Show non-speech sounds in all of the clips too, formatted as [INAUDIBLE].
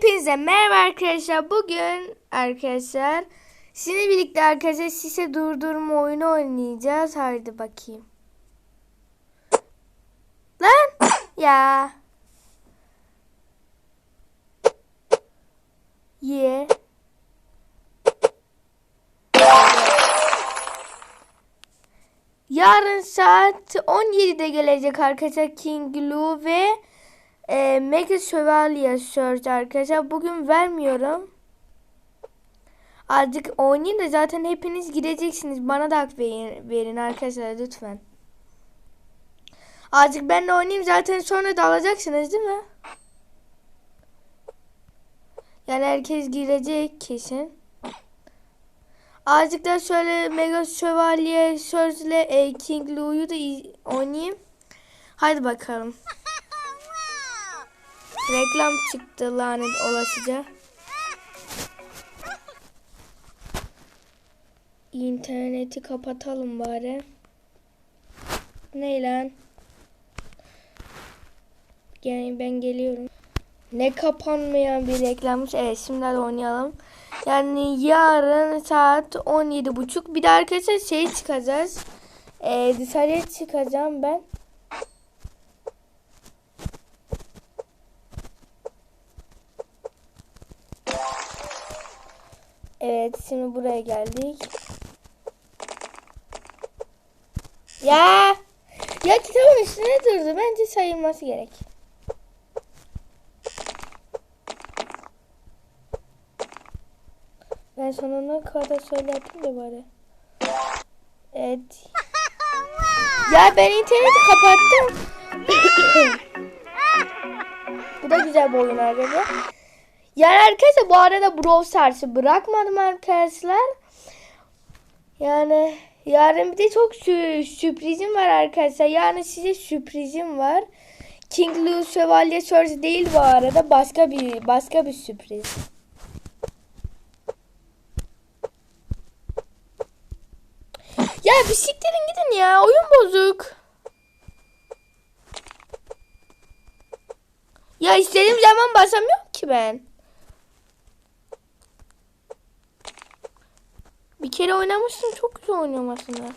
Hepinize merhaba arkadaşlar. Bugün arkadaşlar sizinle birlikte arkadaşlar size durdurma oyunu oynayacağız. Haydi bakayım. Lan ya. Ye. Yarın saat 17'de gelecek arkadaşlar King Lou ve e, Mega Şövalye Search arkadaşlar. Bugün vermiyorum. Azıcık oynayın da zaten hepiniz gideceksiniz. Bana da hak verin, verin arkadaşlar lütfen. Azıcık ben de oynayayım zaten sonra da alacaksınız değil mi? Yani herkes girecek kesin. Azıcık da şöyle Mega Şövalye ile e, King Lou'yu da oynayayım. Haydi bakalım. Reklam çıktı lanet olasıca. İnterneti kapatalım bari. Ne lan? Yani ben geliyorum. Ne kapanmayan bir reklammış. Evet şimdi hadi oynayalım. Yani yarın saat 17.30. Bir de arkadaşlar şey çıkacağız. Ee, dışarıya çıkacağım ben. Evet şimdi buraya geldik. Ya! Ya kitabın üstüne durdu. Bence sayılması gerek. Ben sonuna kadar söyledim de bari. Evet. [LAUGHS] Ya ben interneti kapattım. [LAUGHS] Bu da güzel bir oyun arkadaşlar. Yani arkadaşlar bu arada Brawl Stars'ı bırakmadım arkadaşlar. Yani yarın bir de çok sü- sürprizim var arkadaşlar. Yani size sürprizim var. King Louis Şövalye Search değil bu arada. Başka bir başka bir sürpriz. Ya bir siktirin gidin ya. Oyun bozuk. Ya istediğim zaman basamıyorum ki ben. Bir kere oynamıştım. Çok güzel oynuyorum aslında.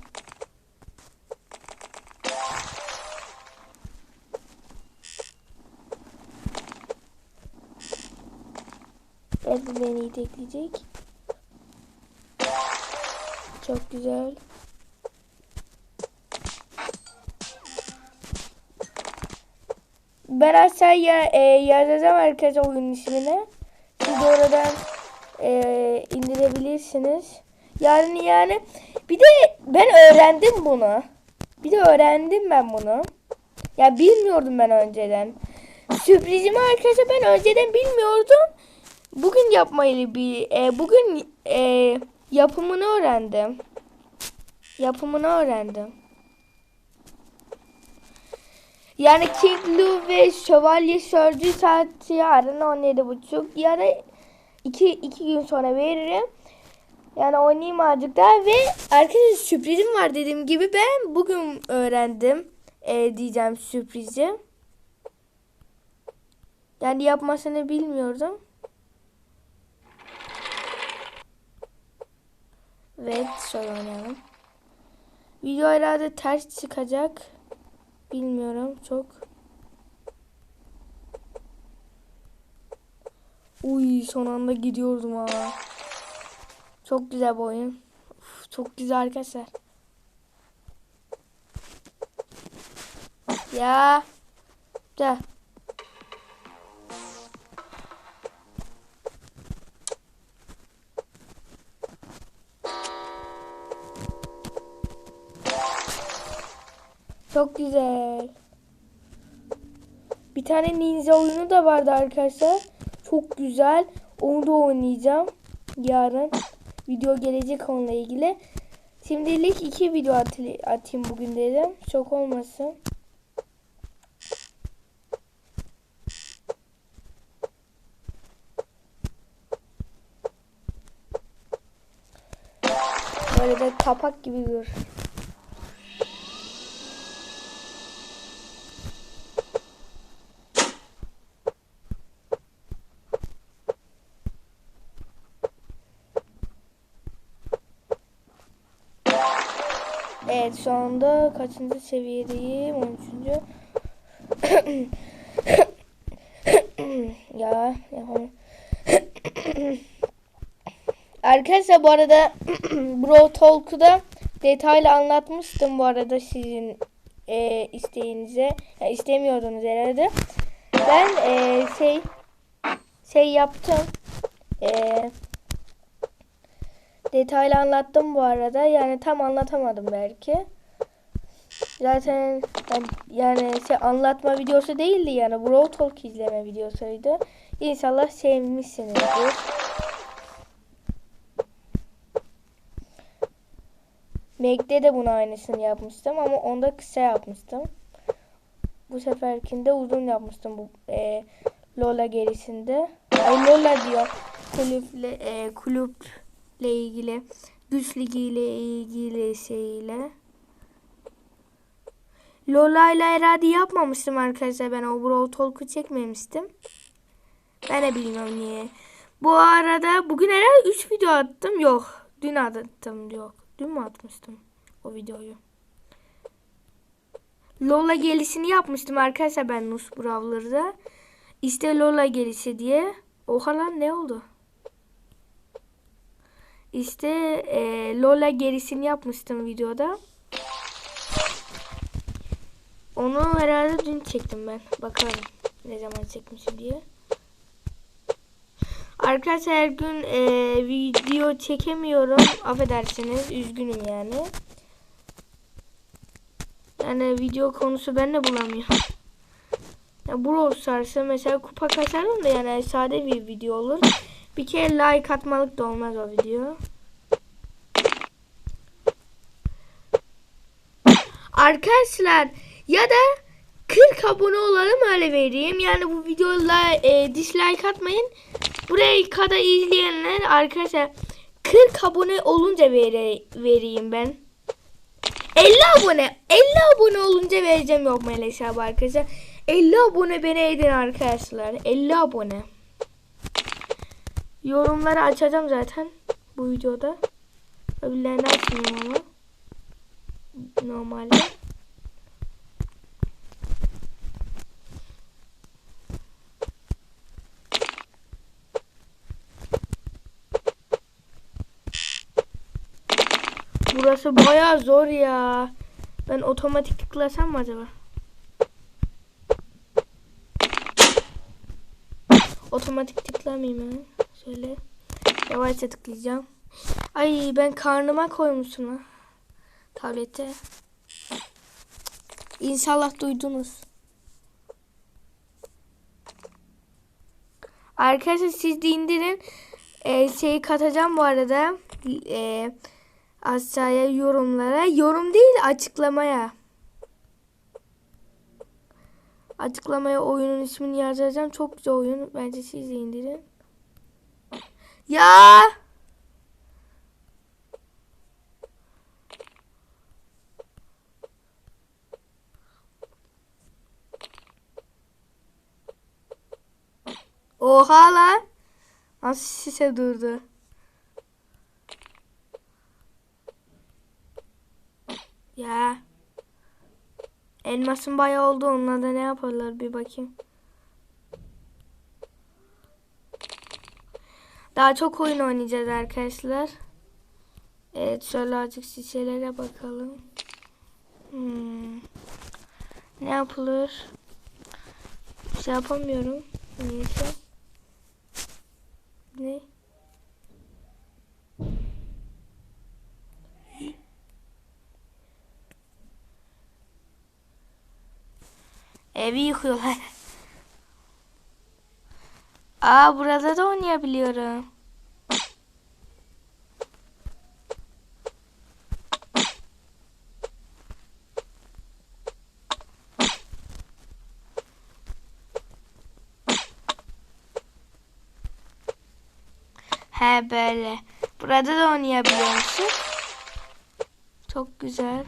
Evet beni itekleyecek. Çok güzel. Ben aşağıya e, yazacağım arkadaşlar oyun ismini. Siz oradan e, indirebilirsiniz. Yani yani bir de ben öğrendim bunu. Bir de öğrendim ben bunu. Ya bilmiyordum ben önceden. Sürprizimi arkadaşlar ben önceden bilmiyordum. Bugün yapmayı bir e, bugün e, yapımını öğrendim. Yapımını öğrendim. Yani King Lou ve Şövalye Sörcü saati yarın 17.30. Yarın 2 2 gün sonra veririm. Yani oynayayım azıcık daha ve arkadaşlar sürprizim var dediğim gibi ben bugün öğrendim e, diyeceğim sürprizi. Yani yapmasını bilmiyordum. Evet şöyle oynayalım. Video herhalde ters çıkacak. Bilmiyorum çok. Uy son anda gidiyordum ha. Çok güzel bu oyun. Uf, çok güzel arkadaşlar. Ya. Gel. Çok güzel. Bir tane ninja oyunu da vardı arkadaşlar. Çok güzel. Onu da oynayacağım. Yarın video gelecek onunla ilgili. Şimdilik iki video atı- atayım bugün dedim. Çok olmasın. Böyle de kapak gibi bir Evet şu anda kaçıncı seviyedeyim? 13. ya yapamam. Arkadaşlar bu arada [CLEARS THROAT] Bro Talk'da detaylı anlatmıştım bu arada sizin e, isteğinize. Ya, istemiyordunuz herhalde. Ben e, şey şey yaptım. E, detaylı anlattım bu arada. Yani tam anlatamadım belki. Zaten yani şey anlatma videosu değildi yani Brawl Talk izleme videosuydu. İnşallah sevmişsinizdir. Mac'de de bunu aynısını yapmıştım ama onda kısa yapmıştım. Bu seferkinde uzun yapmıştım bu e, Lola gerisinde. Ay Lola diyor. Kulüple e, kulüple ilgili güç ligiyle ilgili şeyle. Lola ile herhalde yapmamıştım arkadaşlar. Ben o Brawl Talk'u çekmemiştim. Ben de bilmiyorum niye. Bu arada bugün herhalde 3 video attım. Yok. Dün attım. Yok. Dün mü atmıştım o videoyu? Lola gelişini yapmıştım arkadaşlar ben Nus Brawler'da. İşte Lola gelişi diye. Oha lan ne oldu? İşte e, Lola gerisini yapmıştım videoda. Onu herhalde dün çektim ben. Bakalım ne zaman çekmişim diye. Arkadaşlar her gün e, video çekemiyorum. Affedersiniz. Üzgünüm yani. Yani video konusu ben de bulamıyorum. Ya Brawl Stars'a mesela kupa kasarım da yani sade bir video olur. Bir kere like atmalık da olmaz o video. Arkadaşlar ya da 40 abone olalım öyle vereyim. Yani bu videoda e, dislike atmayın. Buraya kadar izleyenler arkadaşlar 40 abone olunca vere, vereyim ben. 50 abone 50 abone olunca vereceğim yok mu hesabı arkadaşlar. 50 abone beni edin arkadaşlar. 50 abone. Yorumları açacağım zaten bu videoda. Öbürlerini açmayayım ama. Normalde. Burası bayağı zor ya. Ben otomatik tıklasam mı acaba? Otomatik tıklamayayım ben. Şöyle yavaşça tıklayacağım. Ay ben karnıma koymuşum ha. Tablete. İnşallah duydunuz. Arkadaşlar siz de indirin. Ee, şeyi katacağım bu arada. Ee, aşağıya yorumlara. Yorum değil açıklamaya. Açıklamaya oyunun ismini yazacağım. Çok güzel oyun. Bence siz de indirin. Ya! Oha lan. Nasıl sise durdu? Ya. Elmasın bayağı oldu. Onunla da ne yaparlar bir bakayım. Daha çok oyun oynayacağız arkadaşlar. Evet şöyle azıcık şişelere bakalım. Hmm. Ne yapılır? Bir şey yapamıyorum. Neyse. Ne? Evi yıkıyorlar. Aa burada da oynayabiliyorum. He böyle. Burada da oynayabiliyor musun? Çok güzel.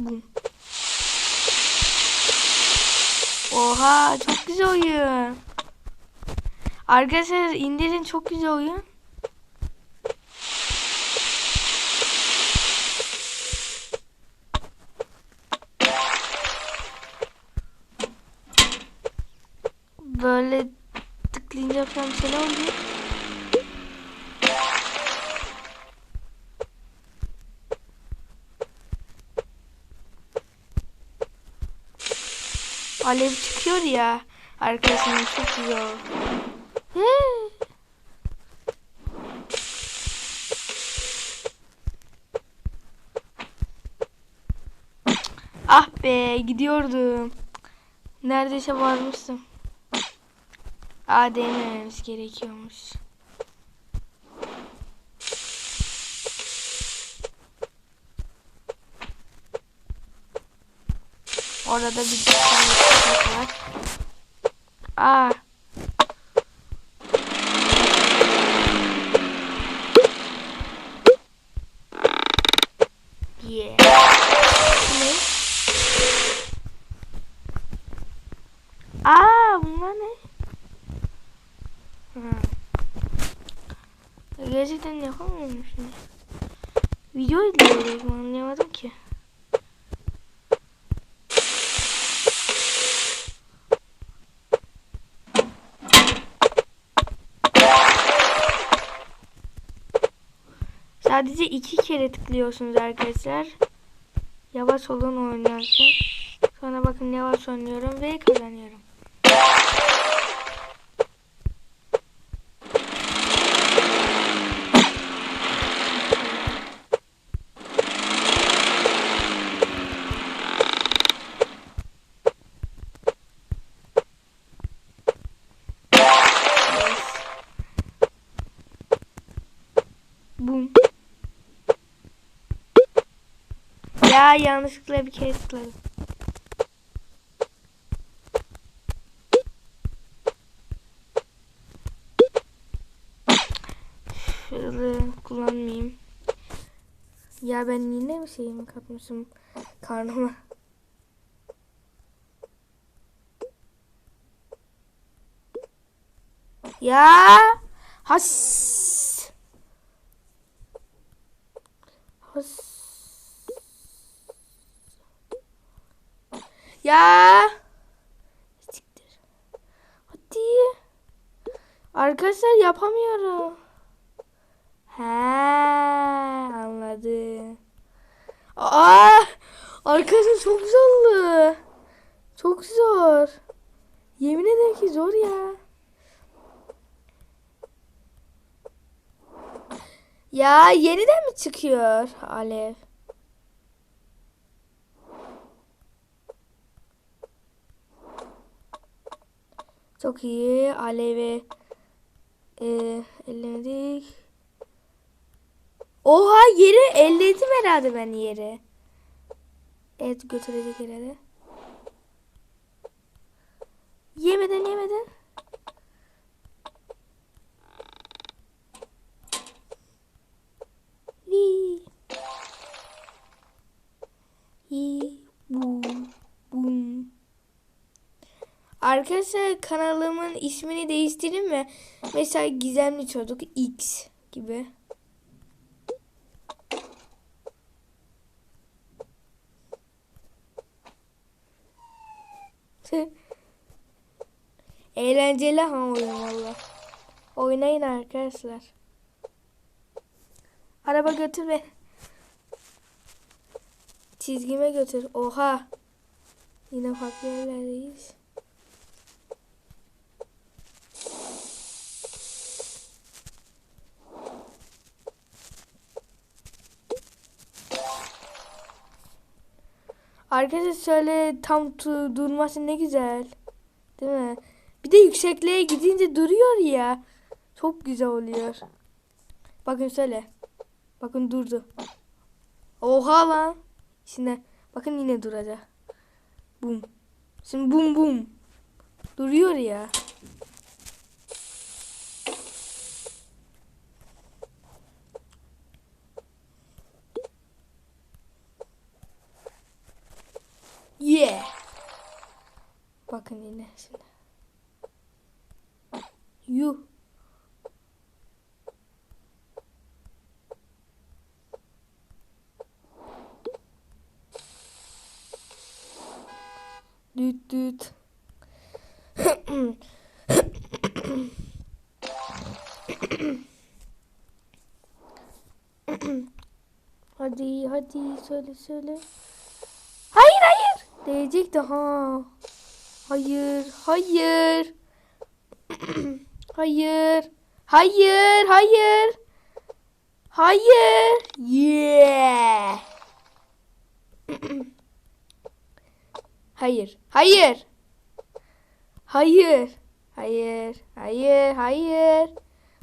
Bum. Oha çok güzel oyun. Arkadaşlar indirin çok güzel oyun. Alev çıkıyor ya. Arkadaşlar çok güzel. Ah be gidiyordum. Neredeyse varmıştım. Aa değmememiz gerekiyormuş. Orada bir tane köpek var. Aa. Yeah. Ne? Aa bunlar ne? Ha. Gerçekten yapamıyorum şimdi. Video izliyorum anlayamadım ki. Sadece iki kere tıklıyorsunuz arkadaşlar. Yavaş olun oynarken. Sonra bakın yavaş oynuyorum ve kazanıyorum. Bum. Ya yanlışlıkla bir kere tıkladım. Şöyle kullanmayayım. Ya ben yine mi şeyimi katmışım karnıma? Ya has. Has. Ya. Siktir. Hadi. Arkadaşlar yapamıyorum. He anladım. Aa! Arkadaşlar çok zorlu. Çok zor. Yemin ederim ki zor ya. Ya yeniden mi çıkıyor alev? Çok iyi. Alevi e, elledik. Oha yeri elledim herhalde ben yeri. Evet götürecek herhalde. Yemeden yemeden. Vii. Vii. Bum. Bum. Arkadaşlar kanalımın ismini değiştireyim mi? Mesela Gizemli Çocuk X gibi. [LAUGHS] Eğlenceli ha oyun valla. Oynayın arkadaşlar. Araba götür ve çizgime götür. Oha. Yine farklı yerlerdeyiz. Arkadaşlar şöyle tam durması ne güzel. Değil mi? Bir de yüksekliğe gidince duruyor ya. Çok güzel oluyor. Bakın şöyle. Bakın durdu. Oha lan. Şimdi bakın yine duracak. Bum. Şimdi bum bum. Duruyor ya. Yeah. Bakın yine şimdi. Yuh. Düt düt. [COUGHS] hadi hadi söyle söyle. Değecek daha. Hayır hayır. [CLEARS THROAT] hayır. Hayır hayır. Hayır. Yeah. [CLEARS THROAT] hayır. Hayır. Hayır. Hayır. Hayır. Hayır.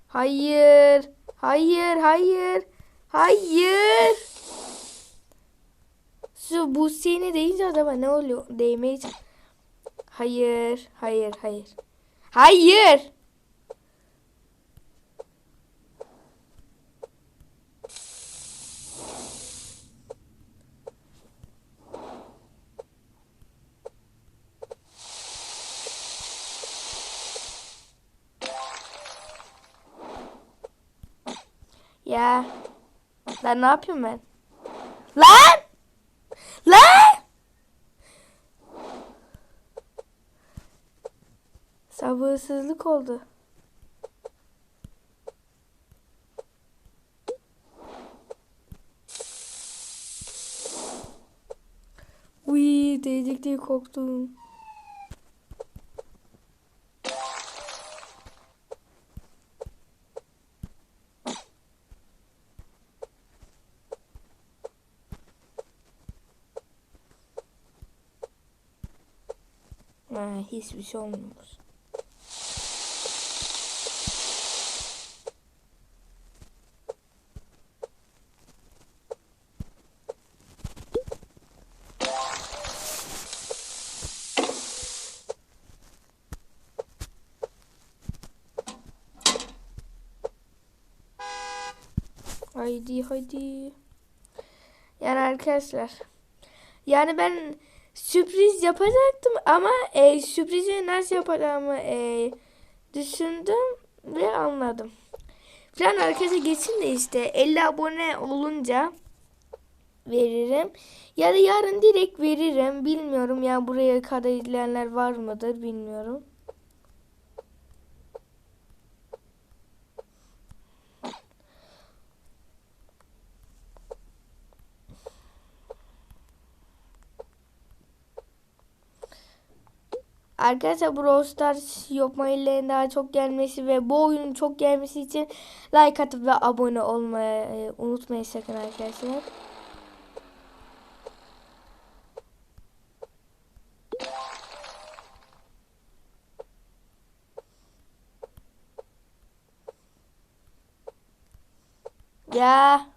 Hayır. Hayır. Hayır. Hayır. Su bu seni deyince adama ne oluyor? Değmeyiz. Hayır. Hayır. Hayır. Hayır. Ya. Lan ne yapıyorum ben? Lan! Lan! Sabırsızlık oldu. Uy, değecek diye korktum. Ha, hiçbir şey olmuyor. Haydi haydi. Yani arkadaşlar. Yani ben sürpriz yapacaktım ama e, sürprizi nasıl yapacağımı e, düşündüm ve anladım. Falan arkadaşa geçin de işte 50 abone olunca veririm. Ya da yarın direkt veririm. Bilmiyorum ya buraya kadar izleyenler var mıdır bilmiyorum. Arkadaşlar Brawl Stars yapmayla daha çok gelmesi ve bu oyunun çok gelmesi için like atıp ve abone olmayı unutmayın sakın arkadaşlar. Ya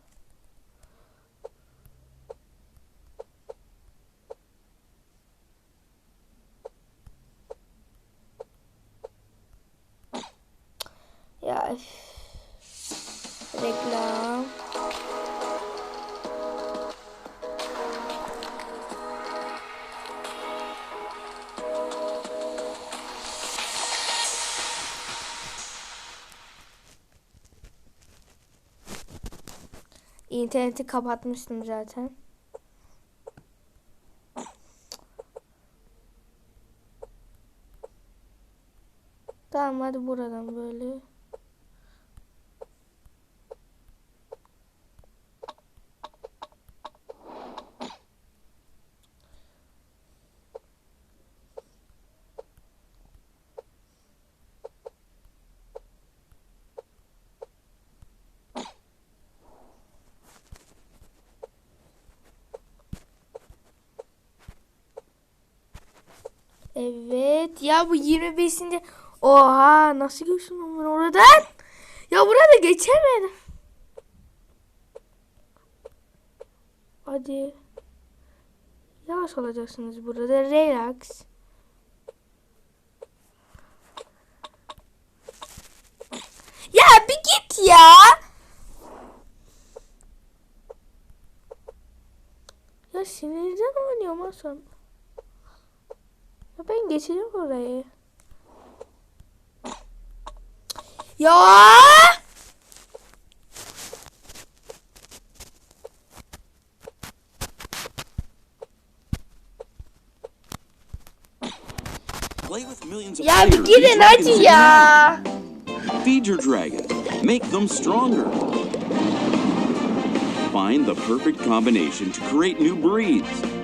İnterneti kapatmıştım zaten. Tamam hadi buradan böyle. Evet. Ya bu 25. Oha nasıl geçtim ben oradan? Ya burada geçemedim. Hadi. Yavaş olacaksınız burada. Relax. Ya bir git ya. Ya sinirden oynuyorum Hasan. Ya ben geçeceğim orayı. Ya! Play with millions of Ya bir gidin hadi ya. Feed your dragon. Make them stronger. Find the perfect combination to create new breeds.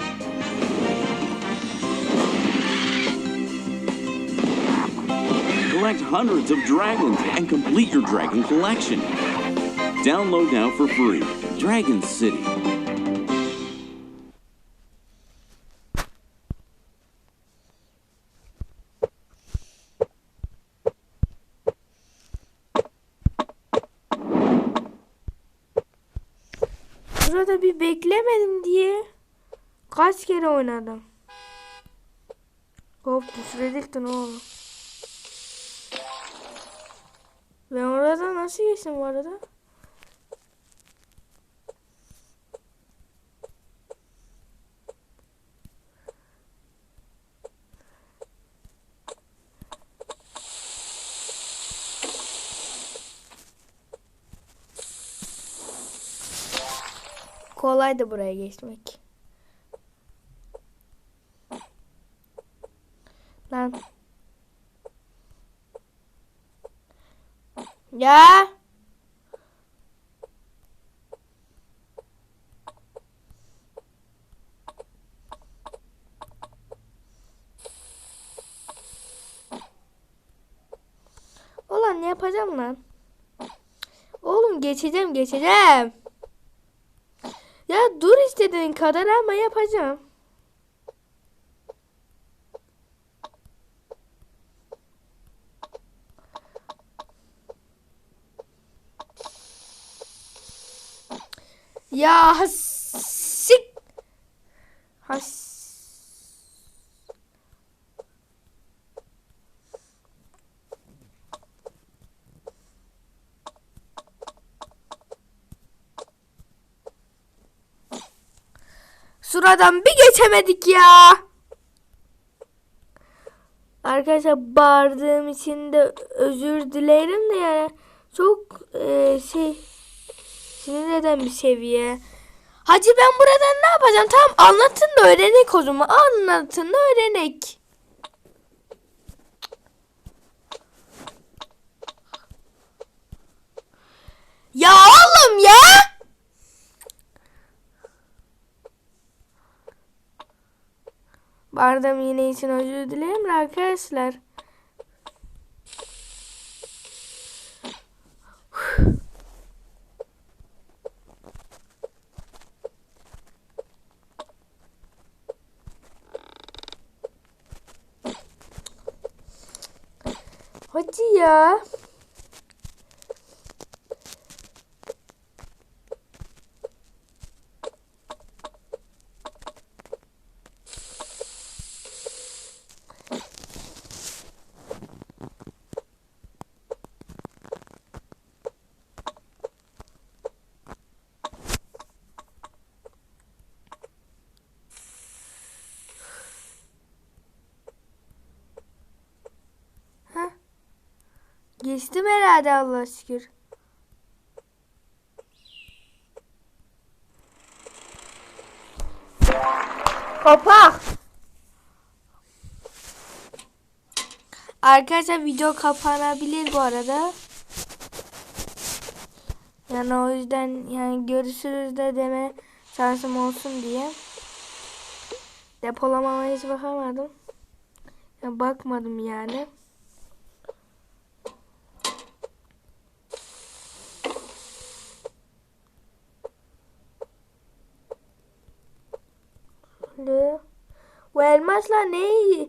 Collect hundreds of dragons and complete your dragon collection. Download now for free. Dragon City. Burada bir beklemedim diye kaç kere oynadım. Hop düşürecektin oğlum. Ben orada nasıl geçtim bu arada? Kolaydı buraya geçmek. Lan. Ya. Ulan ne yapacağım lan? Oğlum geçeceğim geçeceğim. Ya dur istediğin kadar ama yapacağım. Ya hasik. Has. Suradan bir geçemedik ya. Arkadaşlar bağırdığım için de özür dilerim de yani çok e, şey sinir eden bir seviye. Hacı ben buradan ne yapacağım? Tamam anlatın da öğrenek o zaman. Anlatın da öğrenek. Ya oğlum ya! Bardam yine için özür dilerim arkadaşlar. Hadi ya. Geçtim herhalde Allah şükür. Kapak. Arkadaşlar video kapanabilir bu arada. Yani o yüzden yani görüşürüz de deme şansım olsun diye. Depolamama hiç bakamadım. Ya bakmadım yani. Şöyle. Bu elmaslar ne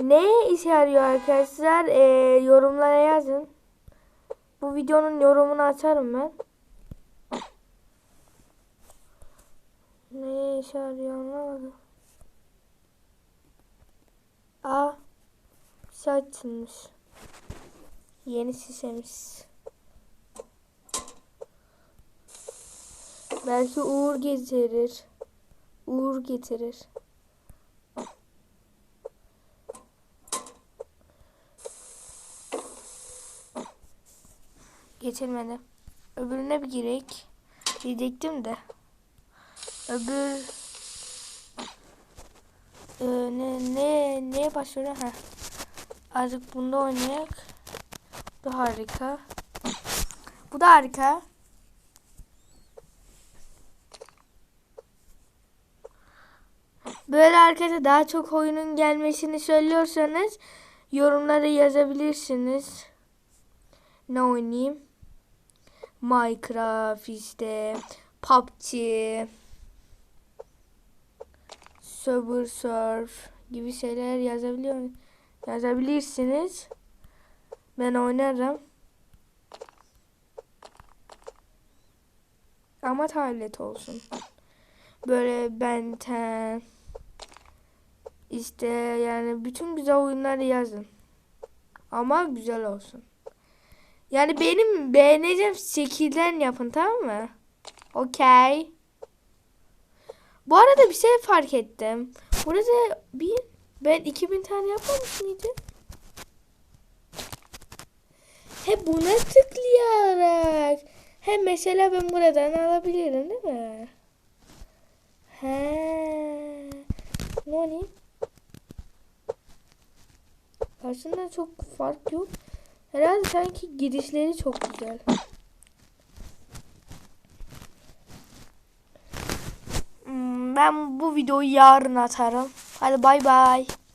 ne işe yarıyor arkadaşlar? Ee, yorumlara yazın. Bu videonun yorumunu açarım ben. Ne işe yarıyor anlamadım. Aa, bir açılmış. Yeni şişemiz. Belki uğur getirir. Uğur getirir. Getirmedi. Öbürüne bir girek. Diyecektim de. Öbür Ee, ne ne neye başlıyor ha? Artık bunda oynayak. Bu harika. Bu da harika. Böyle arkadaşlar daha çok oyunun gelmesini söylüyorsanız yorumlara yazabilirsiniz. Ne oynayayım? Minecraft işte PUBG Subway Surf gibi şeyler yazabiliyor yazabilirsiniz. Ben oynarım. Ama tablet olsun. Böyle Benten işte yani bütün güzel oyunları yazın. Ama güzel olsun. Yani benim beğeneceğim şekilden yapın tamam mı? Okey. Bu arada bir şey fark ettim. Burada bir ben 2000 tane yapmamış mıydım? He buna tıklayarak. He mesela ben buradan alabilirim değil mi? He. Oynayayım? Aslında çok fark yok. Herhalde sanki girişleri çok güzel. Hmm, Ben bu videoyu yarın atarım. Hadi bay bay.